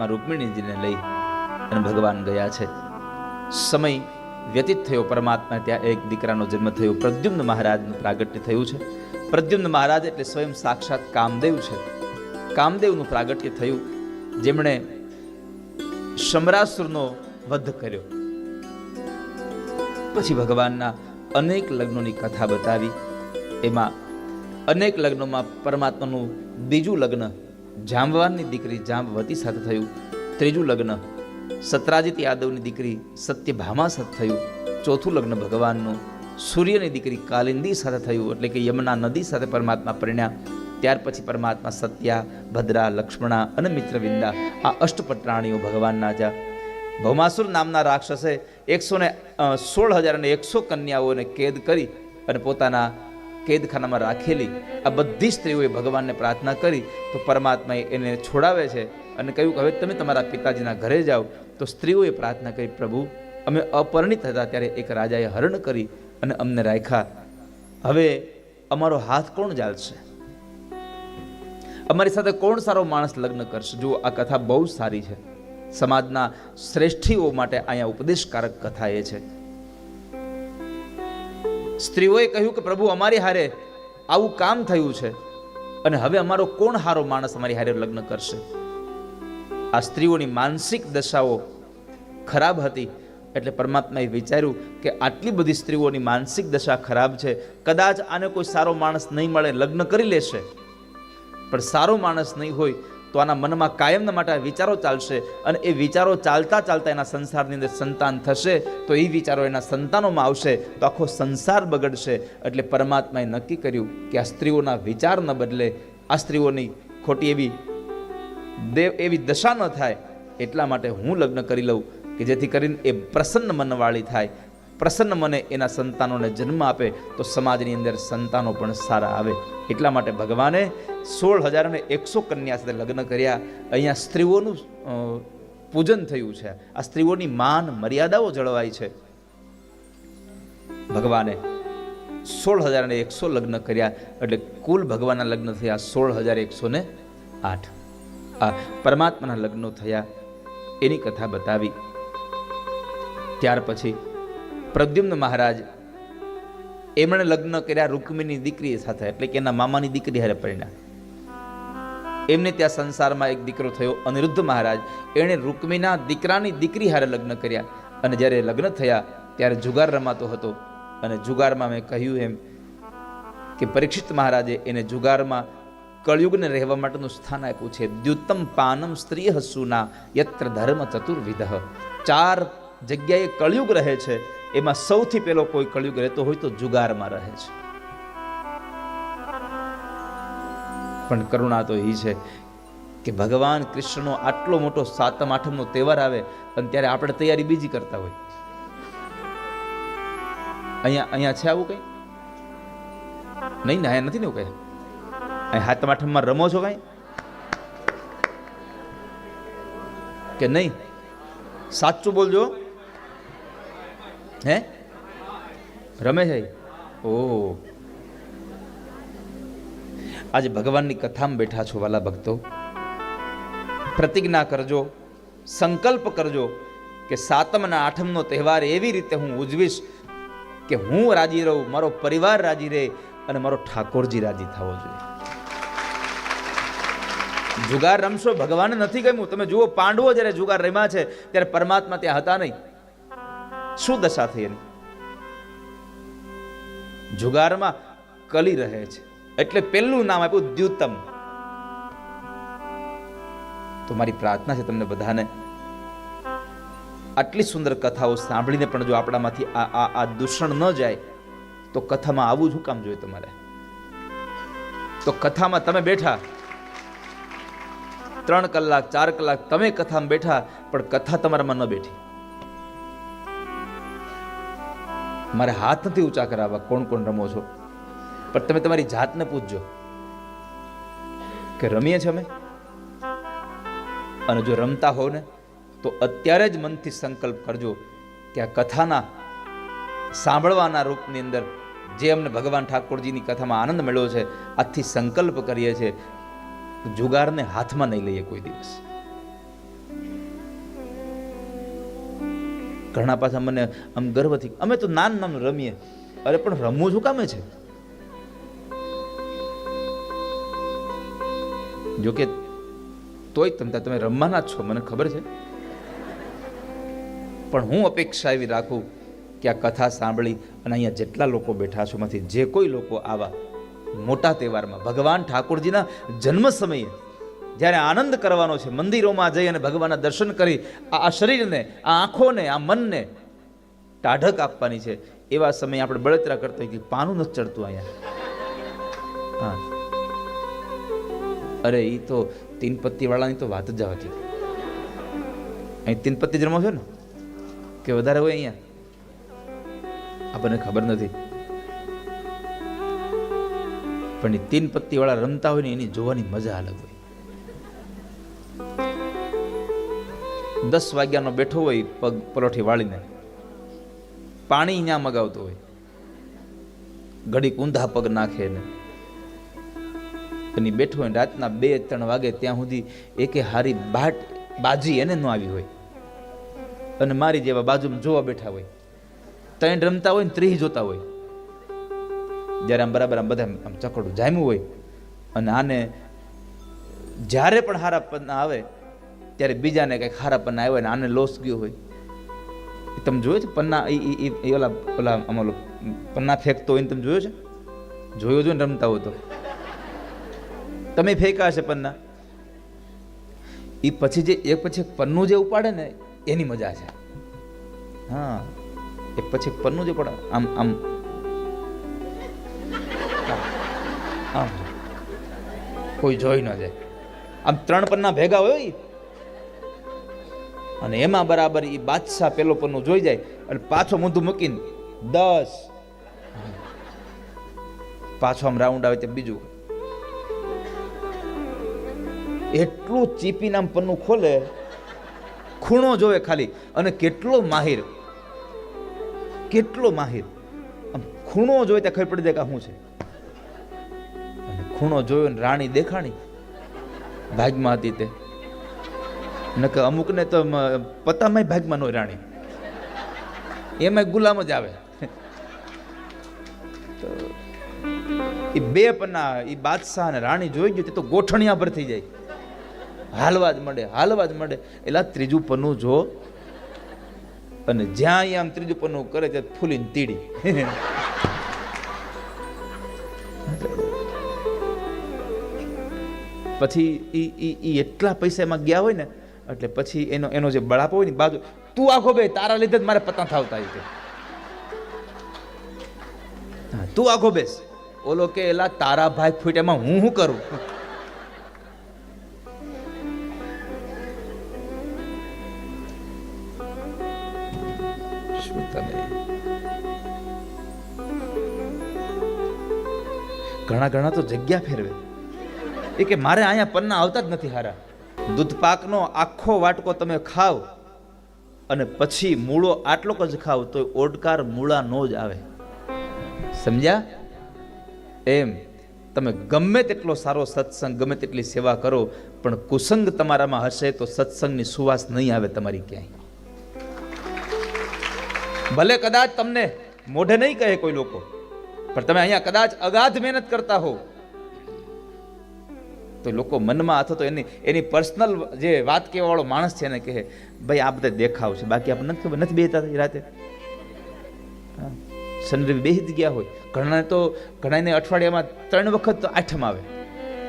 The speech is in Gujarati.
પરમાત્મા રૂકમિણીજીને લઈ અને ભગવાન ગયા છે. સમય વ્યતીત થયો પરમાત્મા ત્યાં એક દીકરાનો જન્મ થયો. પ્રદ્યુમ્ન મહારાજનું પ્રાગટ્ય થયું છે. પ્રદ્યુમ્ન મહારાજ એટલે સ્વયં સાક્ષાત કામદેવ છે. કામદેવનું પ્રાગટ્ય થયું, જેમણે સમરાસુરનો વધ કર્યો. પછી ભગવાનના અનેક લગ્નોની કથા બતાવી. એમાં અનેક લગ્નોમાં પરમાત્માનું બીજું લગ્ન જાંબવાનની દીકરી જાંબવતી સાથે થયું. ત્રીજું લગ્ન, સત્રાજીત યાદવની દીકરી સત્યભામા સાથે થયું. ચોથું લગ્ન ભગવાનનું, સૂર્યની દીકરી કાલિંદી સાથે થયું, એટલે કે યમુના નદી સાથે પરમાત્મા પરિણ્યા. ત્યાર પછી પરમાત્મા સત્યા, ભદ્રા, લક્ષ્મણા અને મિત્રવિંદા, આ અષ્ટપટ્રાણીઓ ભગવાનના જા ભૌમાસુર નામના રાક્ષસે એકસો ને સોળ હજાર અને એકસો કન્યાઓને કેદ કરી અને પોતાના કેદખાનામાં રાખેલી આ બધી સ્ત્રીઓએ ભગવાનને પ્રાર્થના કરી તો પરમાત્માએ એને છોડાવે છે અને કહ્યું કે હવે તમે તમારા પિતાજીના ઘરે જાઓ. તો સ્ત્રીઓએ પ્રાર્થના કરી, પ્રભુ, અમે અપરિણિત હતા ત્યારે એક રાજાએ હરણ કરી અને અમને રાખ્યા. હવે અમારો હાથ કોણ ચાલશે અમારી સાથે કોણ સારો માણસ લગ્ન કરશે? જો આ કથા બહુ સારી છે. સમાજના શ્રેષ્ઠીઓ માટે અહીંયા ઉપદેશકારક કથા એ છે. સ્ત્રીઓએ કહ્યું કે પ્રભુ, અમારી હારે આવું કામ થયું છે અને હવે અમારો કોણ હારો માણસ અમારી હારે લગ્ન કરશે? આ સ્ત્રીઓની માનસિક દશાઓ ખરાબ હતી. એટલે પરમાત્માએ વિચાર્યું કે આટલી બધી સ્ત્રીઓની માનસિક દશા ખરાબ છે. કદાચ આને કોઈ સારો માણસ નહીં મળે, લગ્ન કરી લેશે. પણ સારો માણસ નહીં હોય તો આના મનમાં કાયમના માટે વિચારો ચાલશે અને એ વિચારો ચાલતા ચાલતા એના સંસારની અંદર સંતાન થશે, તો એ વિચારો એના સંતાનોમાં આવશે, તો આખો સંસાર બગડશે. એટલે પરમાત્માએ નક્કી કર્યું કે આ સ્ત્રીઓના વિચાર ન બદલે, આ સ્ત્રીઓની ખોટી એવી દેવ, એવી દશા ન થાય, એટલા માટે હું લગ્ન કરી લઉં, કે જેથી કરીને એ પ્રસન્ન મનવાળી થાય. પ્રસન્ન મને એના સંતાનોને જન્મ આપે, તો સમાજની અંદર સંતાનો પણ સારા આવે. એટલા માટે ભગવાને સોળ હજાર અને એકસો કન્યા સાથે લગ્ન કર્યા. અહીંયા સ્ત્રીઓનું પૂજન થયું છે. આ સ્ત્રીઓની માન, મર્યાદાઓ જળવાય છે. ભગવાને સોળ હજાર અને એકસો લગ્ન કર્યા. એટલે કુલ ભગવાનના લગ્ન થયા સોળ હજાર એકસો ને આઠ. આ પરમાત્માના લગ્નો થયા. એની કથા બતાવી. ત્યાર પછી પ્રદ્યુમ્ન મહારાજ, એમણે લગ્ન કર્યા રૂકમિની દીકરી સાથે, એટલે કે એના મામાની દીકરી હારે પરિણ્યા એમને ત્યાં સંસારમાં એક દીકરો થયો, અનિરુદ્ધ મહારાજ. એણે રૂકમિના દીકરાની દીકરી હારે લગ્ન કર્યા. અને જ્યારે લગ્ન થયા, ત્યારે જુગાર રમાતો હતો. અને જુગારમાં મેં કહ્યું એમ કે પરીક્ષિત મહારાજે એને જુગારમાં કળયુગને રહેવા માટેનું સ્થાન આપ્યું છે. દ્યુતમ પાનમ સ્ત્રી હસુના યત્ર ધર્મ ચતુર્વિધ. ચાર જગ્યાએ કળયુગ રહે છે. એમાં સૌથી પહેલો કોઈ કળિયુગ રહેતો હોય તો જુગારમાં રહે છે. પણ કરુણા તો એ છે કે ભગવાન કૃષ્ણનો આટલો મોટો સાતમ, આઠમનો તહેવાર આવે અને ત્યારે આપણે તૈયારી બીજી કરતા હોય. અહીંયા અહીંયા છે આવું કઈ? નહીં ને નથી ને એવું કઈ? અહીં હાથમ આઠમમાં રમો છો કઈ? કે નહીં? સાચું બોલજો. હે? રમે છે ઓ. આજે ભગવાનની કથામાં બેઠા છો વાલા ભક્તો. પ્રતિજ્ઞા કરજો, સંકલ્પ કરજો કે સાતમ અને આઠમનો તહેવાર એવી રીતે હું ઉજવીશ કે હું રાજી રહું, મારો પરિવાર રાજી રહે અને મારો ઠાકોરજી રાજી થવો જોઈએ. જુગાર રમશો ભગવાન નથી ગમ્યું. તમે જુઓ, પાંડવો જ્યારે જુગાર રમ્યા છે, ત્યારે પરમાત્મા ત્યાં હતા નહીં. શું દશા થઈ એની? જુગારમાં કલી રહે છે. એટલે પહેલું નામ આપ્યું દ્યુતમ. તો મારી પ્રાર્થના છે તમને બધાને, આટલી સુંદર કથાઓ સાંભળીને પણ જો આપણામાંથી આ આ દૂષણ ન જાય, તો કથામાં આવવું જ શું કામ જોઈએ તમારે? તો કથામાં તમે બેઠા, ત્રણ કલાક, ચાર કલાક તમે કથામાં બેઠા, પણ કથા તમારામાં ન બેઠી. મારે હાથ નથી ઊંચા કરાવવા. કોણ કોણ રમો છો? પણ તમે તમારી જાતને પૂછજો કે રમીએ છીએ અમે? અને જો રમતા હો ને, તો અત્યારે જ મનથી સંકલ્પ કરજો કે આ કથાના, સાંભળવાના રૂપની અંદર જે અમને ભગવાન ઠાકોરજીની કથામાં આનંદ મળ્યો છે, આથી સંકલ્પ કરીએ છીએ, જુગારને હાથમાં નહીં લઈએ કોઈ દિવસ. ઘણા પાછા મને આમ ગર્વથી, અમે તો નાન નામ રમીએ. અરે, પણ રમવું શું કામે છે? જોકે તોય તમ તમે રમવાના જ છો, મને ખબર છે. પણ હું અપેક્ષા એવી રાખું કે આ કથા સાંભળી અને અહીંયા જેટલા લોકો બેઠા છો એમાંથી જે કોઈ લોકો આવા મોટા તહેવારમાં, ભગવાન ઠાકોરજીના જન્મ સમયે જ્યારે આનંદ કરવાનો છે, મંદિરોમાં જઈ અને ભગવાનના દર્શન કરી, આ શરીરને, આ આંખોને, આ મનને ટાઢક આપવાની છે. એવા સમયે આપણે બળતરા કરતા કે પાનું નથી ચડતું અહીંયા. હા. અરે એ તો તીન વાળાની તો વાત જ જવા હતી અહીં તીન પત્તી જન્મો છે ને? કે વધારે હોય અહીંયા? આપણને ખબર નથી. પણ એ તીન પત્તી વાળા રમતા હોય ને, એની જોવાની મજા અલગ હોય. દસ વાગ્યાનો બેઠો હોય પગ પરોઠી વાળીને. પાણી ત્યાં મગાવતો હોય. ઘડીક ઊંધા પગ નાખે ને એની બેઠો હોય રાતના બે ત્રણ વાગે ત્યાં સુધી એકે હારી બાટ બાજી એને ન આવી હોય. અને મારી જેવા બાજુમાં જોવા બેઠા હોય. ત્રણ રમતા હોય ને ત્રીસ જોતા હોય. જ્યારે આમ બરાબર આમ બધા આમ ચકડું જામ્યું હોય. અને આને જ્યારે પણ હારા આવે ત્યારે બીજાને કંઈક હારા પન્ના આવ્યા ને આને લોસ ગયો હોય. તમે જોયો છે પન્ના? એ ઓલા ઓલા અમારો પન્ના ફેંકતો હોય ને તમે જોયો છે? જોયો જો ને રમતા હોય તો. તમે ફેંકા હશે પન્ના? એ પછી જે, એક પછી પન્નું જે ઉપાડે ને, એની મજા છે. હા, એક પછી એક પન્નું જે પડે આમ આમ. આમ. કોઈ જોઈ ન જાય. આમ ત્રણ પન્ના ભેગા હોય. અને એમાં બરાબર એ બાદશાહ પેલો પરનું જોઈ જાય અને પાછો મૂંધું મૂકીને દસ. પાછો આમ રાઉન્ડ આવે ત્યાં બીજું. એટલું ચીપી નામ પન્નું ખોલે, ખૂણો જોવે ખાલી. અને કેટલો માહિર કેટલો માહિર. આમ ખૂણો જોવે ત્યાં ખબર પડી જાય કે શું છે. ખૂણો જોયો ને રાણી દેખાણી. ભાગમાં હતી તે. નકર અમુકને તો પતામાંય ભાગમાં ન રાણી. એમાં ગુલામ જ આવે. એ બે પન્ના એ બાદશાહ અને રાણી જોઈ ગયું તે તો ગોઠણિયા પર થઈ જાય. હાલવા જ મળે, હાલવા જ મળે. એટલે ત્રીજું પન્નું જો, અને જ્યાં આમ ત્રીજું પન્નું કરે ત્યાં ફૂલીને તીડી. પછી એ ઈ એટલા પૈસા એમાં ગયા હોય ને એટલે પછી એનો એનો જે બળાપો હોય ને બાજુ તું આખો બે તારા લીધે જ મારે પતંગ થાવતા હા, તું આખો બેસ. ઓલો કે એલા તારા ભાઈ ફૂટ એમાં હું શું કરું? શું તમે? ઘણા ઘણા તો જગ્યા ફેરવે. એ કે મારે અહીંયા પન્ના આવતા જ નથી હારા. દૂધ પાકનો આખો વાટકો તમે ખાવ અને પછી મૂળો આટલોક જ ખાવ તો ઓડકાર મૂળા નો જ આવે. સમજ્યા? એમ. તમે ગમે તેટલો સારો સત્સંગ, ગમે તેટલી સેવા કરો, પણ કુસંગ તમારામાં હશે તો સત્સંગની સુવાસ નહીં આવે તમારી ક્યાંય. ભલે કદાચ તમને મોઢે નહીં કહે કોઈ લોકો, પણ તમે અહીંયા કદાચ અગાધ મહેનત કરતા હો તો લોકો મનમાં અથવા તો એની એની પર્સનલ જે વાત કહેવા વાળો માણસ છે એને કહે, ભાઈ, આ બધા દેખાવ છે. બાકી આપણને નથી ખબર, નથી બેહતા રાતે. સનરવી બેહી જ ગયા હોય. ઘણાને તો, ઘણાને અઠવાડિયામાં ત્રણ વખત આઠમ આવે.